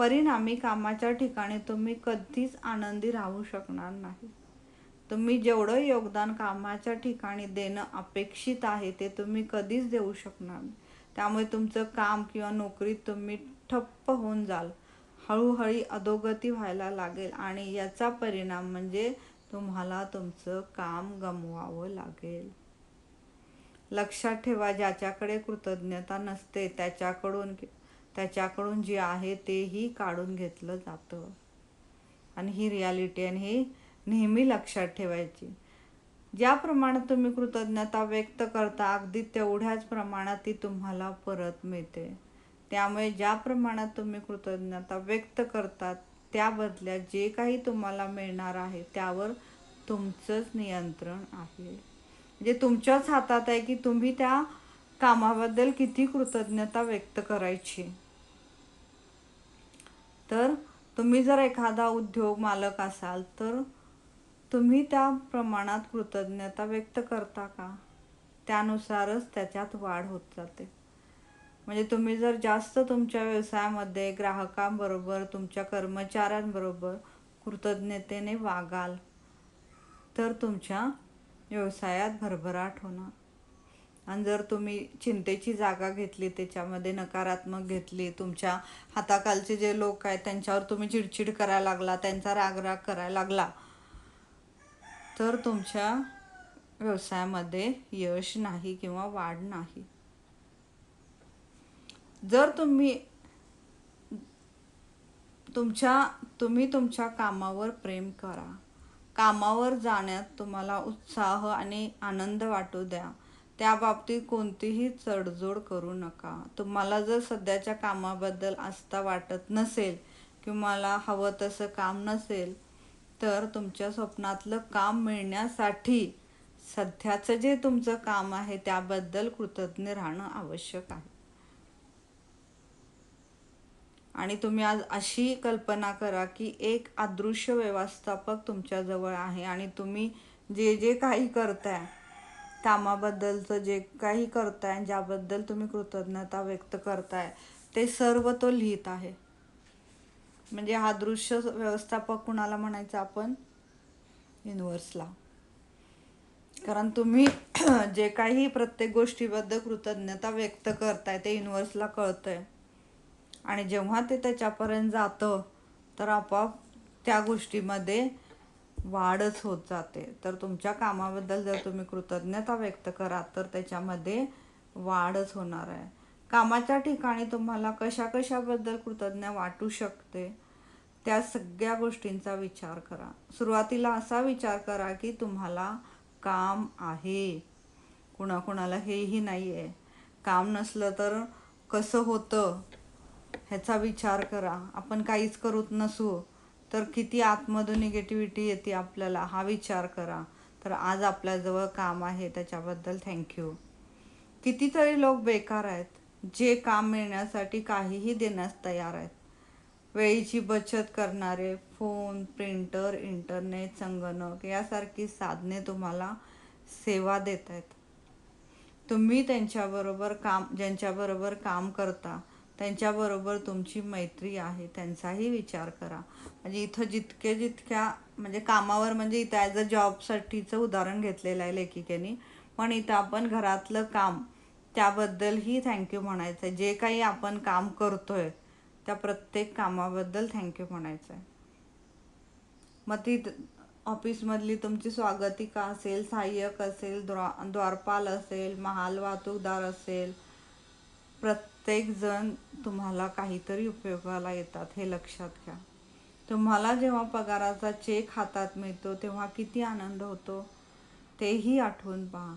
परिणामी कामाच्या ठिकाणी तुम्ही कधीच आनंदी राहू शकणार नाही. तुम्ही जेवढं योगदान कामाच्या ठिकाणी देणं अपेक्षित आहे ते तुम्ही कधीच देऊ शकणार नाही. त्यामुळे तुमचं काम किंवा नोकरीत तुम्ही ठप्प होऊन जाल. हळूहळू अधोगती व्हायला लागेल आणि याचा परिणाम म्हणजे तुम्हाला तुमचं काम गमवावं लागेल. लक्षात ठेवा ज्याच्याकडे कृतज्ञता नसते त्याच्याकडून त्याच्याकडून जे आहे तेही काढून घेतलं जातं. आणि ही रियालिटी आणि ही नेहमी लक्षात ठेवायची. ज्या प्रमाणात तुम्ही कृतज्ञता व्यक्त करता अगदी तेवढ्याच प्रमाणात ती तुम्हाला परत मिळते. त्यामुळे ज्या प्रमाणात तुम्ही कृतज्ञता व्यक्त करतात त्या बदल्यात जे काही तुम्हाला मिळणार आहे त्यावर तुमचंच नियंत्रण आहे. म्हणजे तुमच्याच हातात आहे की तुम्ही त्या कामाबद्दल किती कृतज्ञता व्यक्त करायची? तर तुम्ही जर एखादा उद्योग मालक असाल तर तुम्ही त्या प्रमाणात कृतज्ञता व्यक्त करता का? त्यानुसारच त्याच्यात वाढ होत जाते. म्हणजे तुम्ही जर जास्त तुमच्या व्यवसायामध्ये ग्राहकांबरोबर तुमच्या कर्मचाऱ्यांबरोबर कृतज्ञतेने वागाल तर तुमच्या व्यवसायात भरभराट होणार. आणि जर तुम्ही चिंतेची जागा घेतली त्याच्यामध्ये नकारात्मक घेतली तुमच्या हाताखालचे जे लोक आहेत त्यांच्यावर तुम्ही चिडचिड करायला लागला त्यांचा रागराग करायला लागला तर तुमच्या व्यवसायामध्ये यश नाही किंवा वाढ नाही. जर तुम्ही तुमच्या तुम्ही तुमच्या कामावर प्रेम करा. कामावर जाण्यात तुम्हाला उत्साह आणि आनंद वाटू द्या. त्या बाबतीत कोणतीही चढजोड करू नका. तुम्हाला जर सध्याच्या कामाबद्दल आस्था वाटत नसेल किंवा मला हवं तसं काम नसेल तर तुमच्या स्वप्नातलं काम मिळण्यासाठी सध्याचं जे तुमचं काम आहे त्याबद्दल कृतज्ञ राहणं आवश्यक आहे. आणि तुम्ही आज अशी कल्पना करा की एक अदृश्य व्यवस्थापक तुमच्याजवळ आहे आणि तुम्ही जे जे काही करताय कामाबद्दलचं जे काही करताय ज्याबद्दल तुम्ही कृतज्ञता व्यक्त करताय ते सर्व तो लिहित आहे. म्हणजे हा दृश्य व्यवस्थापक कुणाला म्हणायचा आपण? युनिव्हर्सला कारण तुम्ही जे काही प्रत्येक गोष्टीबद्दल कृतज्ञता व्यक्त करताय ते युनिव्हर्सला कळतंय. आणि जेव्हा ते त्याच्यापर्यंत जातं तर आपोआप त्या गोष्टीमध्ये वाढच होत जाते. तर तुमच्या कामाबद्दल जर तुम्ही कृतज्ञता व्यक्त करा तर त्याच्यामध्ये वाढच होणार आहे. कामाच्या ठिकाणी तुम्हाला कशा कशाबद्दल कृतज्ञ वाटू शकते त्या सगळ्या गोष्टींचा विचार करा. सुरुवातीला असा विचार करा की तुम्हाला काम आहे. कुणाकुणाला हेही नाही आहे काम नसलं तर कसं होतं ह्याचा विचार करा. आपण काहीच करत नसू. तर किती आतमधून निगेटिव्हिटी येते आपल्याला हा विचार करा. तर आज आपल्याजवळ काम आहे त्याच्याबद्दल थँक्यू कितीतरी लोक बेकार आहेत जे काम मिळण्यासाठी काहीही देण्यास तयार आहेत. वेळेची बचत करणारे फोन प्रिंटर इंटरनेट संगणक यासारखी साधने तुम्हाला सेवा देत आहेत. तुम्ही त्यांच्याबरोबर काम ज्यांच्याबरोबर काम करता त्यांच्याबरोबर तुमची मैत्री आहे त्यांचाही विचार करा. म्हणजे इथं जितके जितक्या म्हणजे कामावर म्हणजे इथं ॲज अ जॉबसाठीचं उदाहरण घेतलेलं आहे लेखिकेने पण इथं आपण घरातलं काम त्याबद्दलही थँक्यू म्हणायचं आहे. जे काही आपण काम करतोय त्या प्रत्येक कामाबद्दल थँक्यू म्हणायचं आहे. मग ती ऑफिसमधली तुमची स्वागतिका असेल सहाय्यक असेल द्वा द्वारपाल असेल महाल वाहतूकदार असेल प्रत्येकजण तुम्हाला काहीतरी उपयोगाला येतात हे लक्षात घ्या. तुम्हाला जेव्हा पगाराचा चेक हातात मिळतो तेव्हा किती आनंद होतो तेही आठवून पहा.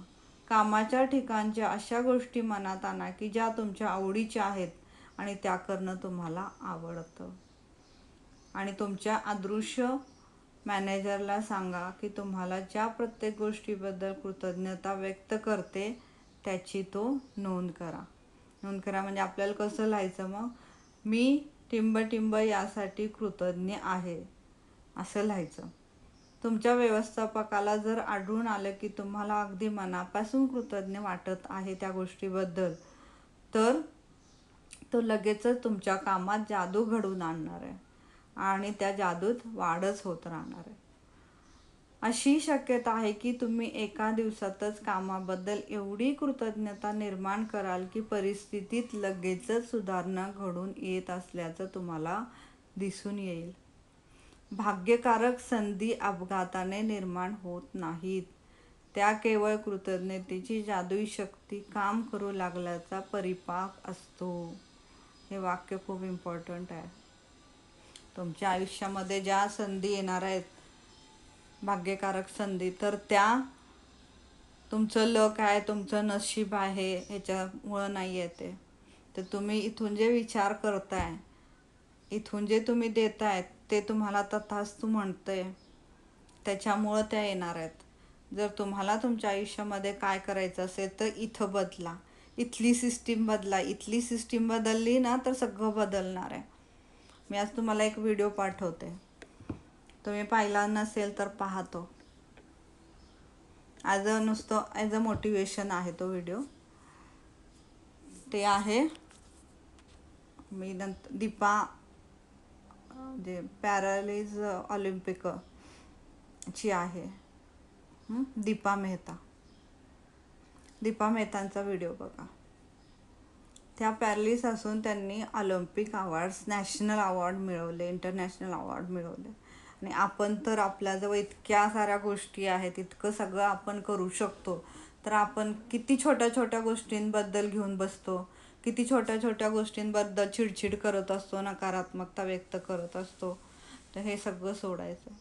कामाच्या ठिकाणच्या अशा गोष्टी मनात आणा की ज्या तुमच्या आवडीच्या आहेत आणि त्या करणं तुम्हाला आवडतं. आणि तुमच्या अदृश्य मॅनेजरला सांगा की तुम्हाला ज्या प्रत्येक गोष्टीबद्दल कृतज्ञता व्यक्त करते त्याची तो नोंद करा. नोंद करा. म्हणजे आपल्याला कसं लिहायचं मग? मी टिंब टिंब यासाठी कृतज्ञ आहे. असं लिहायचं. तुमच्या व्यवस्थापकाला जर आढळून आलं की तुम्हाला अगदी मनापासून कृतज्ञ वाटत आहे त्या गोष्टीबद्दल तर तो लगेचच तुमच्या कामात जादू घडवून आणणार आहे. आणि त्या जादूत वाढच होत राहणार आहे. अशी शक्यता आहे की तुम्ही एका दिवसातच कामाबद्दल एवढी कृतज्ञता निर्माण कराल की परिस्थितीत लगेचच सुधारणा घडून येत असल्याचं तुम्हाला दिसून येईल. भाग्यकारक संधी अपघाताने निर्माण होत नाहीत. त्या केवळ कृतज्ञतेची जादुई शक्ती काम करू लागल्याचा परिपाक असतो. हे वाक्य खूप इम्पॉर्टंट आहे. तुमच्या आयुष्यामध्ये ज्या संधी येणार आहेत भाग्यकारक संधी. तर त्या तुमचं लक आहे तुमचं नशीब आहे ह्याच्यामुळं नाही येते तर तुम्ही इथून जे विचार करताय इथून जे तुम्ही देत आहेत ते तुम्हाला तथास्तू म्हणते त्याच्यामुळं त्या येणार आहेत. जर तुम्हाला तुमच्या आयुष्यामध्ये काय करायचं असेल तर इथं बदला. इथली सिस्टीम बदला. इथली सिस्टीम बदलली ना तर सगळं बदलणार आहे. मी आज तुम्हाला एक व्हिडिओ पाठवते. तुम्ही पाहिला नसेल तर पाहतो. ॲज अ नुसतं ॲज अ मोटिवेशन आहे तो व्हिडिओ ते आहे. मी नंतर दीपा जे पॅरालिज ऑलिम्पिक ची आहे. दीपा मेहता. दीपा मेहतांचा व्हिडिओ बघा. त्या पॅरलिस असून त्यांनी ऑलिम्पिक अवॉर्ड्स नॅशनल अवॉर्ड मिळवले इंटरनॅशनल अवॉर्ड मिळवले. आणि आपण तर आपल्याजवळ इतक्या साऱ्या गोष्टी आहेत इतकं सगळं आपण करू शकतो. तर आपण किती छोट्या छोट्या गोष्टींबद्दल घेऊन बसतो किती छोट्या छोट्या गोष्टींबद्दल चिडचिड करत असतो नकारात्मकता व्यक्त करत असतो तर हे सगळं सोडायचं.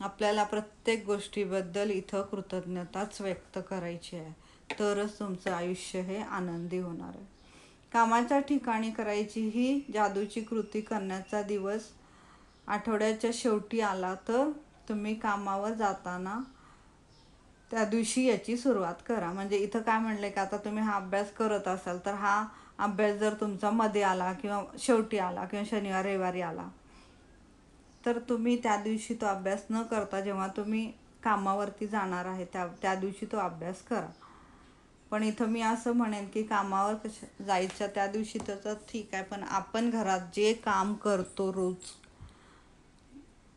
आपल्याला प्रत्येक गोष्टीबद्दल इथं कृतज्ञताच व्यक्त करायची आहे. तरच तुमचं आयुष्य हे आनंदी होणार आहे. कामाच्या ठिकाणी करायची ही जादूची कृती करण्याचा दिवस आठवड्याच्या शेवटी आला तर तुम्ही कामावर जाताना त्या दिवशी याची सुरुवात करा. म्हणजे इथं काय म्हणलं की आता तुम्ही हा अभ्यास करत असाल तर हा अभ्यास जर तुमचा मध्ये आला किंवा शेवटी आला किंवा शनिवार रविवारी आला तर तुम्ही त्या दिवशी तो अभ्यास न करता जेव्हा तुम्ही कामावरती जाणार आहे त्या त्या दिवशी तो अभ्यास करा. पण इथं मी असं म्हणेन की कामावर कशा जायच्या त्या दिवशी तर ठीक आहे. पण आपण घरात जे काम करतो रोज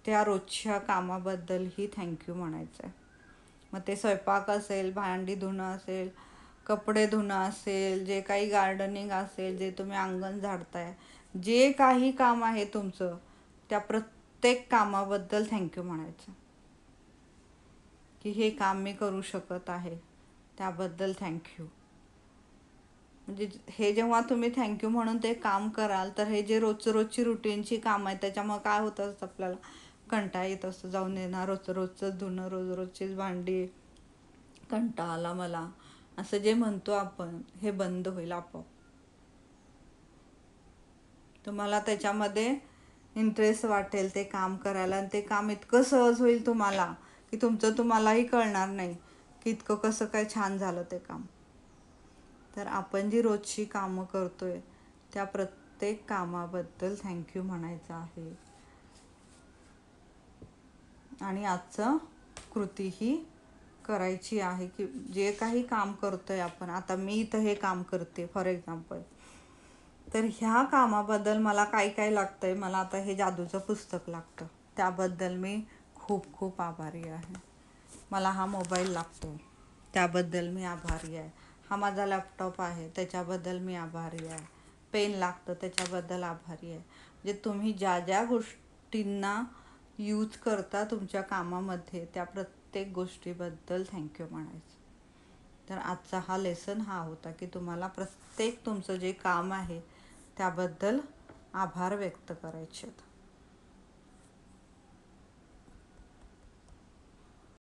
त्या रोजच्या कामाबद्दलही थँक्यू म्हणायचं आहे मग ते स्वयंपाक असेल भांडी धुणं असेल कपडे धुणं असेल जे काही गार्डनिंग असेल जे तुम्ही अंगण झाडताय जे काही काम आहे तुमचं त्या प्रत्येक कामाबद्दल थँक्यू म्हणायचं. की हे काम मी करू शकत आहे त्याबद्दल थँक्यू म्हणजे हे जेव्हा तुम्ही थँक्यू म्हणून ते काम कराल तर हे जे रोजचं रोजची रुटीनची काम आहे त्याच्यामुळे काय होतं आपल्याला? कंटाळा येत असतो जाऊन येणार रोजचं रोजचं धुणं रोज रोजचीच भांडी. कंटाळा आला मला. असं जे म्हणतो आपण हे बंद होईल आपोआप. तुम्हाला त्याच्यामध्ये इंटरेस्ट वाटेल ते काम करायला आणि ते काम इतकं सहज होईल तुम्हाला की तुमचं तुम्हालाही कळणार नाही की इतकं कसं काय छान झालं ते काम. तर आपण जी रोजची कामं करतोय त्या प्रत्येक कामाबद्दल थँक्यू म्हणायचं आहे. आणि आजचं कृती ही करायची आहे की जे काही काम करतोय आपण. आता मी इथं हे काम करते फॉर एक्झाम्पल तर ह्या कामाबद्दल मला काय काय लागतं आहे मला आता हे जादूचं पुस्तक लागतं. त्याबद्दल मी खूप खूप आभारी आहे. मला हा मोबाईल लागतो त्याबद्दल मी आभारी आहे. हा माझा लॅपटॉप आहे त्याच्याबद्दल मी आभारी आहे. पेन लागतं त्याच्याबद्दल आभारी आहे. म्हणजे तुम्ही ज्या ज्या गोष्टींना यूज करता तुमच्या कामामध्ये त्या प्रत्येक गोष्टीबद्दल थँक्यू म्हणायचं. तर आजचा हा लेसन हा होता की तुम्हाला प्रत्येक तुमचं जे काम आहे त्याबद्दल आभार व्यक्त करायचे आहेत.